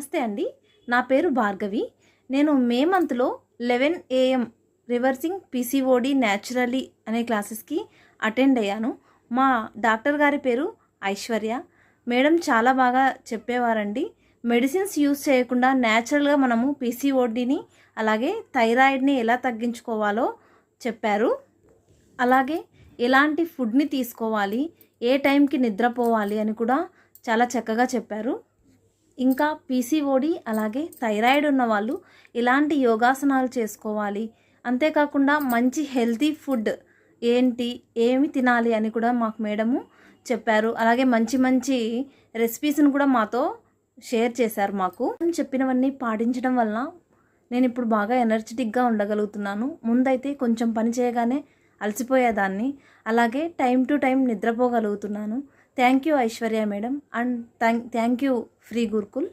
నమస్తే అండి నా పేరు భార్గవి నేను మే మంత్లో eleven AM reversing PCOD naturally అనే క్లాసెస్కి అటెండ్ అయ్యాను మా డాక్టర్ గారి పేరు ఐశ్వర్య మేడం చాలా బాగా చెప్పేవారండి మెడిసిన్స్ యూజ్ చేయకుండా న్యాచురల్గా మనము పీసీఓడిని అలాగే థైరాయిడ్ని ఎలా తగ్గించుకోవాలో చెప్పారు అలాగే ఎలాంటి ఫుడ్ని తీసుకోవాలి ఏ టైంకి నిద్రపోవాలి అని కూడా చాలా చక్కగా చెప్పారు ఇంకా పీసీఓడి అలాగే థైరాయిడ్ ఉన్న వాళ్ళు ఇలాంటి యోగాసనాలు చేసుకోవాలి అంతేకాకుండా మంచి హెల్తీ ఫుడ్ ఏంటి ఏమి తినాలి అని కూడా మాకు మేడము చెప్పారు అలాగే మంచి మంచి రెసిపీస్ని కూడా మాతో షేర్ చేశారు మాకు చెప్పినవన్నీ పాటించడం వల్ల నేను ఇప్పుడు బాగా ఎనర్జెటిక్గా ఉండగలుగుతున్నాను ముందైతే కొంచెం పని చేయగానే అలసిపోయేదాన్ని అలాగే టైం టు టైం నిద్రపోగలుగుతున్నాను Thank you, Aishwarya Madam, and thank you Free Gurukul.